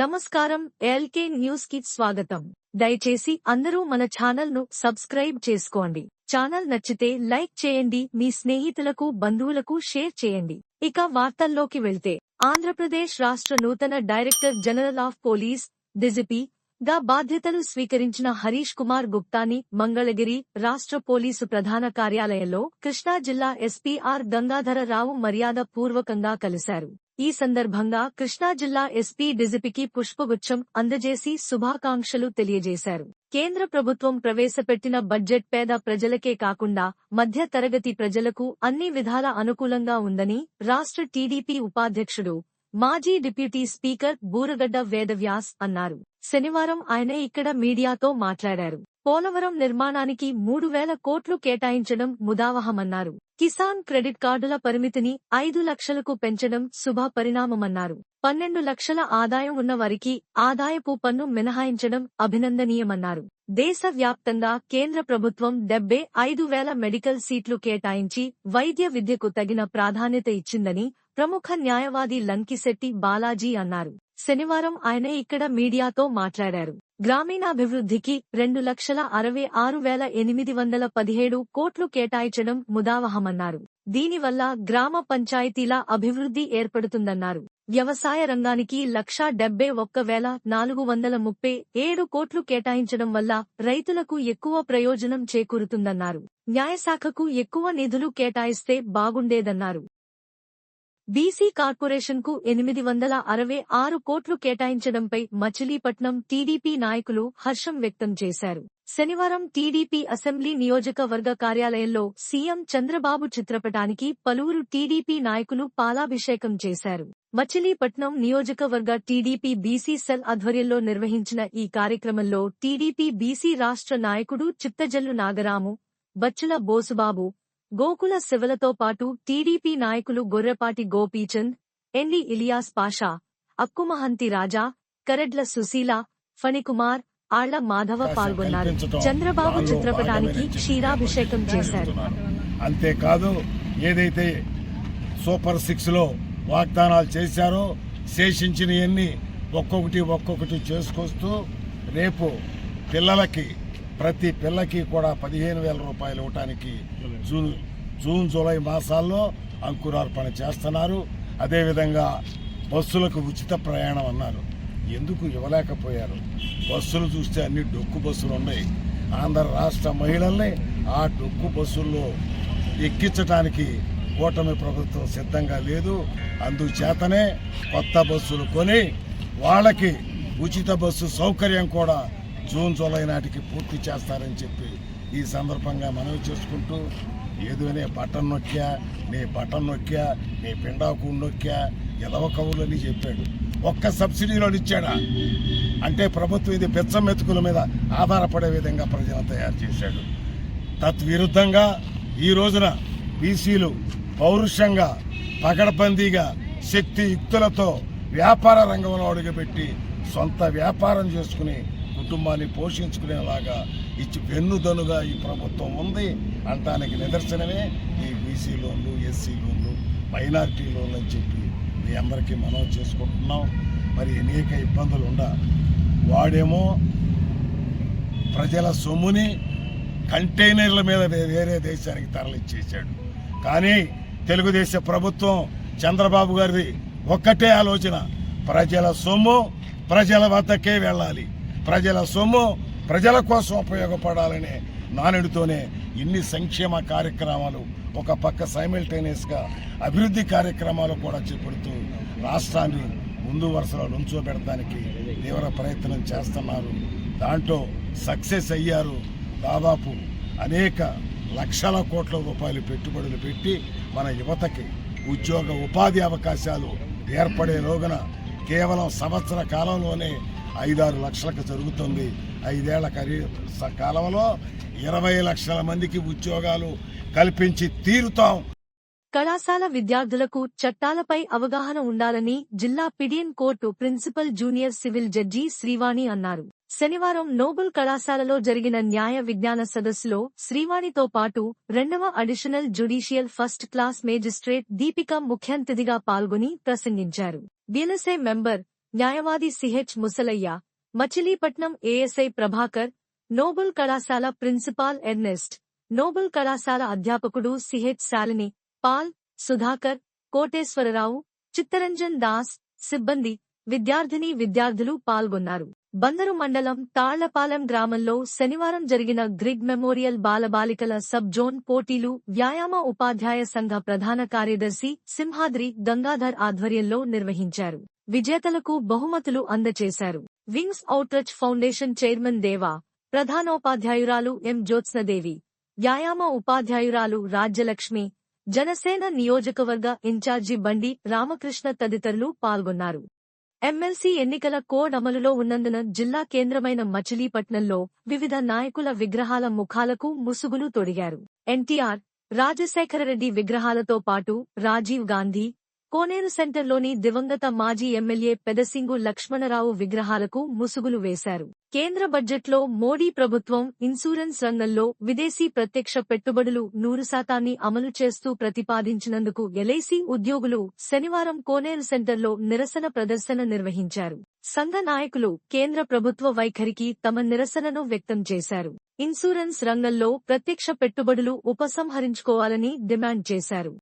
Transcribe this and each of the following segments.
నమస్కారం ఎల్కే న్యూస్కి స్వాగతం. దయచేసి అందరూ మన ఛానల్ను సబ్స్క్రైబ్ చేసుకోండి. ఛానల్ నచ్చితే లైక్ చేయండి మీ స్నేహితులకు బంధువులకు షేర్ చేయండి. ఇక వార్తల్లోకి వెళ్తే ఆంధ్రప్రదేశ్ రాష్ట్ర నూతన director general of police DGP గా బాధ్యతలు స్వీకరించిన హరీష్ కుమార్ గుప్తాని మంగళగిరి రాష్ట్ర పోలీసు ప్రధాన కార్యాలయంలో కృష్ణా జిల్లా ఎస్పీఆర్ గంగాధర గంగాధరరావు మర్యాద పూర్వకంగా కలిశారు. ఈ సందర్భంగా కృష్ణా జిల్లా ఎస్పీ డిజిపికి పుష్పగుచ్చం అందజేసి శుభాకాంక్షలు తెలియజేశారు. కేంద్ర ప్రభుత్వం ప్రవేశపెట్టిన బడ్జెట్ పేద ప్రజలకే కాకుండా మధ్య తరగతి ప్రజలకు అన్ని విధాల అనుకూలంగా ఉందని రాష్ట్ర టీడీపీ ఉపాధ్యక్షుడు మాజీ డిప్యూటీ స్పీకర్ బూరగడ్డ వేదవ్యాస్ అన్నారు. శనివారం ఆయన ఇక్కడ మీడియాతో మాట్లాడారు. పోలవరం నిర్మాణానికి మూడు వేల కోట్లు కేటాయించడం ముదావహమన్నారు. కిసాన్ క్రెడిట్ కార్డుల పరిమితిని ఐదు లక్షలకు పెంచడం శుభ పరిణామమన్నారు పన్నెండు లక్షల ఆదాయం ఉన్న వారికి ఆదాయపు పన్ను మినహాయించడం అభినందనీయమన్నారు. దేశవ్యాప్తంగా కేంద్ర ప్రభుత్వం డెబ్బై ఐదు వేల మెడికల్ సీట్లు కేటాయించి వైద్య విద్యకు తగిన ప్రాధాన్యత ఇచ్చిందని ప్రముఖ న్యాయవాది లంకిశెట్టి బాలాజీ అన్నారు. శనివారం ఆయన ఇక్కడ మీడియాతో మాట్లాడారు. గ్రామీణాభివృద్ధికి రెండు లక్షల అరవై ఆరు వేల ఎనిమిది వందల పదిహేడు కోట్లు కేటాయించడం ముదావహమన్నారు. దీనివల్ల గ్రామ పంచాయతీల అభివృద్ధి ఏర్పడుతుందన్నారు. వ్యవసాయ రంగానికి లక్షా డెబ్బై ఒక్క వేల నాలుగు వందల ముప్పై ఏడు కోట్లు కేటాయించడం వల్ల రైతులకు ఎక్కువ ప్రయోజనం చేకూరుతుందన్నారు. న్యాయశాఖకు ఎక్కువ నిధులు కేటాయిస్తే బాగుండేదన్నారు. బీసీ కార్పొరేషన్కు ఎనిమిది వందల అరవై ఆరు కోట్లు కేటాయించడంపై మచిలీపట్నం టీడీపీ నాయకులు హర్షం వ్యక్తం చేశారు. శనివారం టీడీపీ అసెంబ్లీ నియోజకవర్గ కార్యాలయంలో సీఎం చంద్రబాబు చిత్రపటానికి పలువురు టీడీపీ నాయకులు పాలాభిషేకం చేశారు. మచిలీపట్నం నియోజకవర్గ టీడీపీ బీసీ సెల్ ఆధ్వర్యంలో నిర్వహించిన ఈ కార్యక్రమంలో టీడీపీ బీసీ రాష్ట్ర నాయకుడు చిత్తజల్లు నాగరాము బచ్చుల బోసుబాబు గోకుల శివలతో పాటు టీడీపీ నాయకులు గొర్రెపాటి గోపీచంద్ ఎన్డి ఇలియాస్ పాషా అక్కుమహంతి రాజా కరెడ్ల సుశీల ఫణికుమార్ ఆళ్ళ మాధవ పాల్గొన్నారు. చంద్రబాబు చిత్రపటానికి క్షీరాభిషేకం చేశారు. అంతేకాదు ఏదైతే సూపర్ సిక్స్లో వాగ్దానాలు చేశారో శేషించినవన్నీ ఒక్కొక్కటి ఒక్కొక్కటి చేసుకొస్తూ రేపు పిల్లలకి ప్రతి పిల్లకి కూడా పదిహేను వేల రూపాయలు ఇవ్వటానికి జూన్ జూన్ జూలై మాసాల్లో అంకురార్పణ చేస్తున్నారు. అదేవిధంగా బస్సులకు ఉచిత ప్రయాణం అన్నారు. ఎందుకు ఇవ్వలేకపోయారు? బస్సులు చూస్తే అన్ని డొక్కు బస్సులు ఉన్నాయి. ఆంధ్ర రాష్ట్ర మహిళల్ని ఆ డొక్కు బస్సుల్లో ఎక్కించడానికి కూటమి ప్రభుత్వం సిద్ధంగా లేదు. అందుచేతనే కొత్త బస్సులు కొని వాళ్ళకి ఉచిత బస్సు సౌకర్యం కూడా జూన్ జూలై నాటికి పూర్తి చేస్తారని చెప్పి ఈ సందర్భంగా మనవి చేసుకుంటూ ఏదోనే బటన్ నొక్కా నీ బటన్ నొక్కా నీ పిండాకు నొక్కా ఎదవ కవులని చెప్పాడు. ఒక్క సబ్సిడీలో ఇచ్చాడా? అంటే ప్రభుత్వం ఇది బెచ్చం మెతుకుల మీద ఆధారపడే విధంగా ప్రజలను తయారు చేశాడు. తద్విరుద్ధంగా ఈ రోజున బీసీలు పౌరుషంగా పగడబందీగా శక్తియుక్తులతో వ్యాపార రంగంలో అడుగుపెట్టి సొంత వ్యాపారం చేసుకుని కుటుంబాన్ని పోషించుకునేలాగా ఇచ్చి వెన్నుదనుగా ఈ ప్రభుత్వం ఉంది అంటానికి నిదర్శనమే ఈ బీసీ లోన్లు ఎస్సీ లోన్లు మైనారిటీ లోన్లు అని చెప్పి మీ అందరికీ మనం చేసుకుంటున్నాం. మరి అనేక ఇబ్బందులు ఉండ వాడేమో ప్రజల సొమ్ముని కంటైనర్ల మీద వేరే దేశానికి తరలిచ్చేశాడు. కానీ తెలుగుదేశం ప్రభుత్వం చంద్రబాబు గారిది ఒక్కటే ఆలోచన ప్రజల సొమ్ము ప్రజల వద్దకే వెళ్ళాలి. ప్రజల సొమ్ము ప్రజల కోసం ఉపయోగపడాలనే నానుడితోనే ఇన్ని సంక్షేమ కార్యక్రమాలు ఒక పక్క సైమిల్టేనియస్గా అభివృద్ధి కార్యక్రమాలు కూడా చేపడుతూ రాష్ట్రాన్ని ముందు వరుసలో నుంచోబెడటానికి తీవ్ర ప్రయత్నం చేస్తున్నారు. దాంట్లో సక్సెస్ అయ్యారు. దాదాపు అనేక లక్షల కోట్ల రూపాయలు పెట్టుబడులు పెట్టి మన యువతకి ఉద్యోగ ఉపాధి అవకాశాలు ఏర్పడే రోజున కేవలం సంవత్సర కాలంలోనే ఐదారు లక్షలకు జరుగుతుంది. ఐదేళ్ళ కరీ కాలంలో ఇరవై లక్షల మందికి ఉద్యోగాలు కల్పించి తీరుతాం. కళాశాల విద్యార్థులకు చట్టాలపై అవగాహన ఉండాలని జిల్లా పిడియన్ court principal junior civil judge Srivani అన్నారు. శనివారం నోబుల్ కళాశాలలో జరిగిన న్యాయ విజ్ఞాన సదస్సులో శ్రీవాణితో పాటు రెండవ additional judicial first class magistrate Deepika ముఖ్యాంతిథిగా పాల్గొని ప్రసంగించారు. బీఎల్ఎస్ఏ మెంబర్ న్యాయవాది CH Musalaiah Machilipatnam ASI Prabhakar Noble కళాశాల ప్రిన్సిపాల్ ఎర్నెస్ట్ నోబుల్ కళాశాల అధ్యాపకుడు సిహెచ్ శాలిని పాల్ సుధాకర్ కోటేశ్వరరావు చిత్తరంజన్ దాస్ సిబ్బంది విద్యార్థిని విద్యార్థులు పాల్గొన్నారు. బందరు మండలం తాళ్ళపాలెం గ్రామంలో శనివారం జరిగిన గ్రిగ్ మెమోరియల్ బాలబాలికల సబ్ జోన్ పోటీలు వ్యాయామ ఉపాధ్యాయ సంఘ ప్రధాన కార్యదర్శి సింహాద్రి గంగాధర్ ఆధ్వర్యంలో నిర్వహించారు. విజేతలకు బహుమతులు అందజేశారు wings outreach foundation chairman Deva ప్రధానోపాధ్యాయురాలు ఎం జ్యోత్స్నదేవి వ్యాయామ ఉపాధ్యాయురాలు రాజ్యలక్ష్మి జనసేన నియోజకవర్గ ఇన్ఛార్జి బండి రామకృష్ణ తదితరులు పాల్గొన్నారు. ఎమ్మెల్సీ ఎన్నికల కోడ్ అమలులో ఉన్నందున జిల్లా కేంద్రమైన మచిలీపట్నంలో వివిధ నాయకుల విగ్రహాల ముఖాలకు ముసుగులు తొడిగారు. ఎన్టీఆర్ రాజశేఖరరెడ్డి విగ్రహాలతో పాటు రాజీవ్ గాంధీ కోనేరు సెంటర్లోని దివంగత మాజీ ఎమ్మెల్యే పెదసింగు లక్ష్మణరావు విగ్రహాలకు ముసుగులు వేశారు. కేంద్ర బడ్జెట్లో మోడీ ప్రభుత్వం ఇన్సూరెన్స్ రంగంలో విదేశీ ప్రత్యక్ష పెట్టుబడులు నూరు శాతాన్ని అమలు చేస్తూ ప్రతిపాదించినందుకు ఎల్ఐసి ఉద్యోగులు శనివారం కోనేరు సెంటర్లో నిరసన ప్రదర్శన నిర్వహించారు. సంఘ నాయకులు కేంద్ర ప్రభుత్వ వైఖరికి తమ నిరసనను వ్యక్తం చేశారు. ఇన్సూరెన్స్ రంగంలో ప్రత్యక్ష పెట్టుబడులు ఉపసంహరించుకోవాలని డిమాండ్ చేశారు.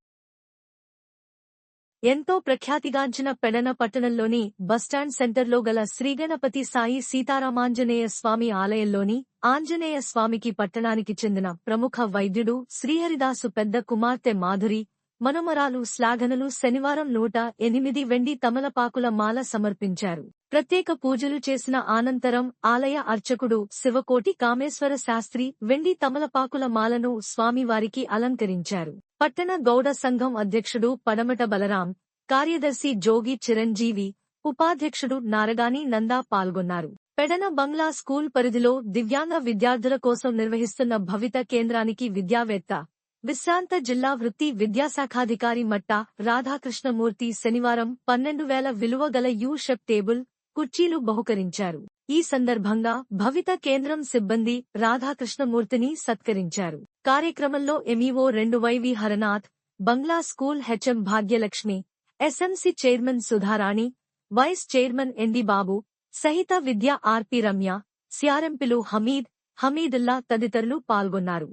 ఎంతో ప్రఖ్యాతిగాంచిన పెడన పట్టణంలోని బస్టాండ్ సెంటర్లో గల శ్రీగణపతి సాయి సీతారామాంజనేయ స్వామి ఆలయంలోని ఆంజనేయ స్వామికి పట్టణానికి చెందిన ప్రముఖ వైద్యుడు శ్రీహరిదాసు పెద్ద కుమార్తె మాధురి మనుమరాలు శ్లాఘనలు శనివారం నూట ఎనిమిది వెండి తమలపాకుల మాల సమర్పించారు. ప్రత్యేక పూజలు చేసిన అనంతరం ఆలయ అర్చకుడు శివకోటి కామేశ్వర శాస్త్రి వెండి తమలపాకుల మాలను స్వామివారికి అలంకరించారు. పట్టణ గౌడ సంఘం అధ్యక్షుడు పడమట బలరాం కార్యదర్శి జోగి చిరంజీవి ఉపాధ్యక్షుడు నారగాని నందా పాల్గొన్నారు. పెడన బంగ్లా స్కూల్ పరిధిలో దివ్యాంగ విద్యార్థుల కోసం నిర్వహిస్తున్న భవిత కేంద్రానికి విద్యావేత్త విశ్రాంత జిల్లా వృత్తి విద్యాశాఖాధికారి మట్ట రాధాకృష్ణమూర్తి శనివారం పన్నెండు వేల విలువ గల యూ షెప్ టేబుల్ కుర్చీలు బహుకరించారు. ఈ సందర్భంగా భవిత కేంద్రం సిబ్బంది రాధాకృష్ణమూర్తిని సత్కరించారు. కార్యక్రమంలో ఎంఈఓ రెండు Y V Haranath Bangla school HM Bhagyalakshmi SMC chairman Sudharani vice chairman N D Babu సహిత విద్య ఆర్పి రమ్య సిఆర్ఎంపిలు హమీద్ హమీదుల్లా తదితరులు పాల్గొన్నారు.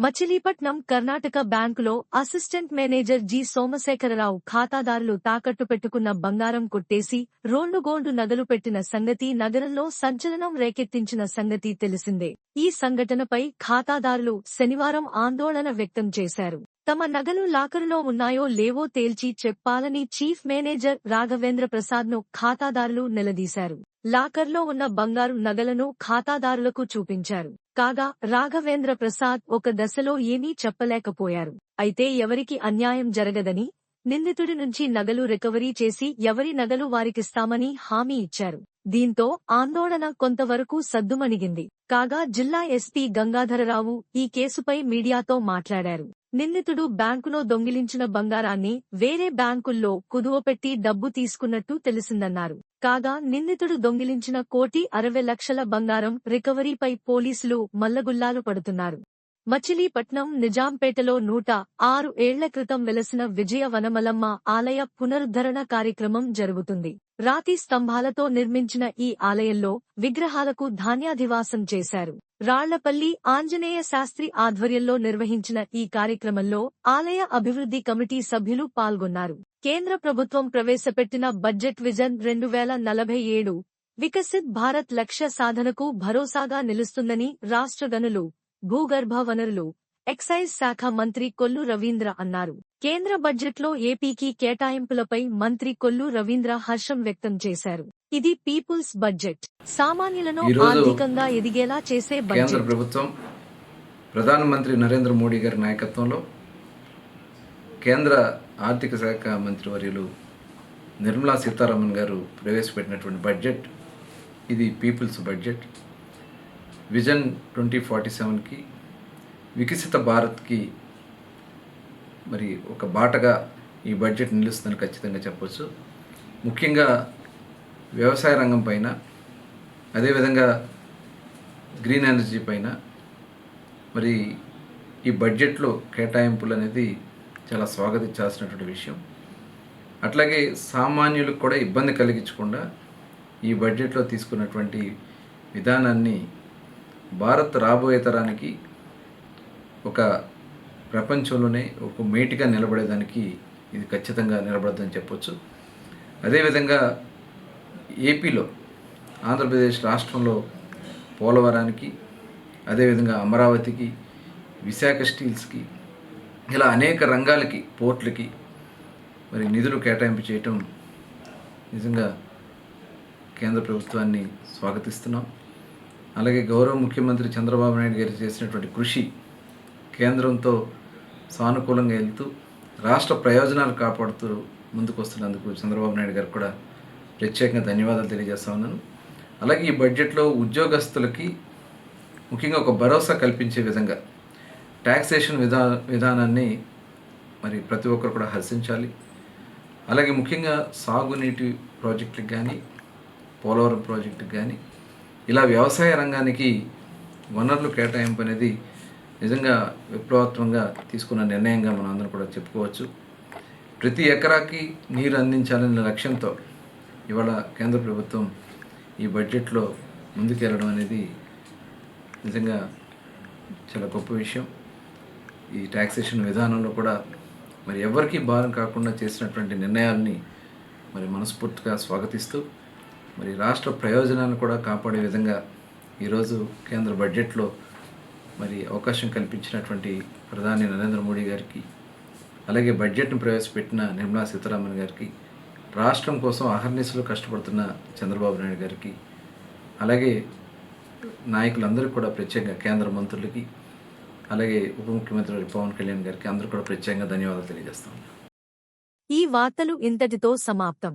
మచిలీపట్నం కర్ణాటక బ్యాంకులో అసిస్టెంట్ మేనేజర్ జి. సోమశేఖరరావు ఖాతాదారులు తాకట్టు పెట్టుకున్న బంగారం కొట్టేసి రోండు గోల్డు నగలు పెట్టిన సంగతి నగరంలో సంచలనం రేకెత్తించిన సంగతి తెలిసిందే. ఈ సంఘటనపై ఖాతాదారులు శనివారం ఆందోళన వ్యక్తం చేశారు. తమ నగలు లాకరులో ఉన్నాయో లేవో తేల్చి చెప్పాలని చీఫ్ మేనేజర్ రాఘవేంద్ర ప్రసాద్ను ఖాతాదారులు నిలదీశారు. లాకర్లో ఉన్న బంగారు నగలను ఖాతాదారులకు చూపించారు. కాగా రాఘవేంద్ర ప్రసాద్ ఒక దశలో ఏమీ చెప్పలేకపోయారు. అయితే ఎవరికి అన్యాయం జరగదని నిందితుడి నుంచి నగలు రికవరీ చేసి ఎవరి నగలు వారికిస్తామని హామీ ఇచ్చారు. దీంతో ఆందోళన కొంతవరకు సద్దుమణిగింది. కాగా జిల్లా ఎస్పీ గంగాధరరావు ఈ కేసుపై మీడియాతో మాట్లాడారు. నిందితుడు బ్యాంకులో దొంగిలించిన బంగారాన్ని వేరే బ్యాంకుల్లో కుదువపెట్టి డబ్బు తీసుకున్నట్టు తెలిసిందన్నారు. కాగా నిందితుడు దొంగిలించిన కోటి అరవై లక్షల బంగారం రికవరీపై పోలీసులు మల్లగుల్లాలు పడుతున్నారు. మచిలీపట్నం నిజాంపేటలో నూట ఆరు ఏళ్ళ క్రితం వెలసిన విజయ వనమలమ్మ ఆలయ పునరుద్ధరణ కార్యక్రమం జరుగుతుంది. రాతి స్తంభాలతో నిర్మించిన ఈ ఆలయంలో విగ్రహాలకు ధాన్యాధివాసం చేశారు. రాళ్ళపల్లి ఆంజనేయ శాస్త్రి ఆధ్వర్యంలో నిర్వహించిన ఈ కార్యక్రమంలో ఆలయ అభివృద్ధి కమిటీ సభ్యులు పాల్గొన్నారు. కేంద్ర ప్రభుత్వం ప్రవేశపెట్టిన బడ్జెట్ విజన్ రెండు వేల నలభై ఏడు వికసిత్ భారత్ లక్ష్య సాధనకు భరోసాగా నిలుస్తుందని రాష్ట్ర గనులు భూగర్భ వనరులు ఎక్సైజ్ శాఖ మంత్రి కొల్లు రవీంద్ర అన్నారు. కేంద్ర బడ్జెట్లో ఏపీకి కేటాయింపులపై మంత్రి కొల్లు రవీంద్ర హర్షం వ్యక్తం చేశారు. ఇది పీపుల్స్ బడ్జెట్. సామాన్యులను ఆర్థికంగా ఎదిగేలా చేసే కేంద్ర ప్రభుత్వం ప్రధానమంత్రి నరేంద్ర మోడీ గారి నాయకత్వంలో కేంద్ర ఆర్థిక శాఖ మంత్రివర్యులు నిర్మలా సీతారామన్ గారు ప్రవేశపెట్టినటువంటి బడ్జెట్. ఇది people's budget. Vision twenty forty సెవెన్కి వికసిత భారత్కి మరి ఒక బాటగా ఈ బడ్జెట్ నిలుస్తుందని ఖచ్చితంగా చెప్పొచ్చు. ముఖ్యంగా వ్యవసాయ రంగం పైన అదేవిధంగా గ్రీన్ ఎనర్జీ పైన మరి ఈ బడ్జెట్లో కేటాయింపులు అనేది చాలా స్వాగతించాల్సినటువంటి విషయం. అట్లాగే సామాన్యులకు కూడా ఇబ్బంది కలిగించకుండా ఈ బడ్జెట్లో తీసుకున్నటువంటి విధానాన్ని భారత్ రాబోయే తరానికి ఒక ప్రపంచంలోనే ఒక మేటిగా నిలబడేదానికి ఇది ఖచ్చితంగా నిలబడద్దని చెప్పొచ్చు. అదేవిధంగా ఏపీలో ఆంధ్రప్రదేశ్ రాష్ట్రంలో పోలవరానికి అదేవిధంగా అమరావతికి విశాఖ స్టీల్స్కి ఇలా అనేక రంగాలకి పోర్ట్లకి మరి నిధులు కేటాయింపు చేయటం నిజంగా కేంద్ర ప్రభుత్వాన్ని స్వాగతిస్తున్నాం. అలాగే గౌరవ ముఖ్యమంత్రి చంద్రబాబు నాయుడు గారు చేసినటువంటి కృషి కేంద్రంతో సానుకూలంగా వెళ్తూ రాష్ట్ర ప్రయోజనాలు కాపాడుతూ ముందుకు వస్తున్నందుకు చంద్రబాబు నాయుడు గారికి కూడా ప్రత్యేకంగా ధన్యవాదాలు తెలియజేస్తా ఉన్నాను. అలాగే ఈ బడ్జెట్లో ఉద్యోగస్తులకి ముఖ్యంగా ఒక భరోసా కల్పించే విధంగా ట్యాక్సేషన్ విధా విధానాన్ని మరి ప్రతి ఒక్కరు కూడా హర్షించాలి. అలాగే ముఖ్యంగా సాగునీటి ప్రాజెక్టులకు కానీ పోలవరం ప్రాజెక్టుకి కానీ ఇలా వ్యవసాయ రంగానికి వనరులు కేటాయింపు అనేది నిజంగా విప్లవాత్మకంగా తీసుకున్న నిర్ణయంగా మనం అందరం కూడా చెప్పుకోవచ్చు. ప్రతి ఎకరాకి నీరు అందించాలనే లక్ష్యంతో ఇవాళ కేంద్ర ప్రభుత్వం ఈ బడ్జెట్లో ముందుకెళ్ళడం అనేది నిజంగా చాలా గొప్ప విషయం. ఈ ట్యాక్సేషన్ విధానంలో కూడా మరి ఎవరికీ భారం కాకుండా చేసినటువంటి నిర్ణయాల్ని మరి మనస్ఫూర్తిగా స్వాగతిస్తూ మరి రాష్ట్ర ప్రయోజనాలను కూడా కాపాడే విధంగా ఈరోజు కేంద్ర బడ్జెట్లో మరి అవకాశం కల్పించినటువంటి ప్రధాని నరేంద్ర మోడీ గారికి అలాగే బడ్జెట్ను ప్రవేశపెట్టిన నిర్మలా సీతారామన్ గారికి రాష్ట్రం కోసం అహర్నిశలు కష్టపడుతున్న చంద్రబాబు నాయుడు గారికి అలాగే నాయకులందరికీ కూడా ప్రత్యేకంగా కేంద్ర మంత్రులకి అలాగే ఉప ముఖ్యమంత్రి పవన్ కళ్యాణ్ గారికి అందరూ కూడా ప్రత్యేకంగా ధన్యవాదాలు తెలియజేస్తాం ఈ వార్తలు ఇంతటితో సమాప్తం.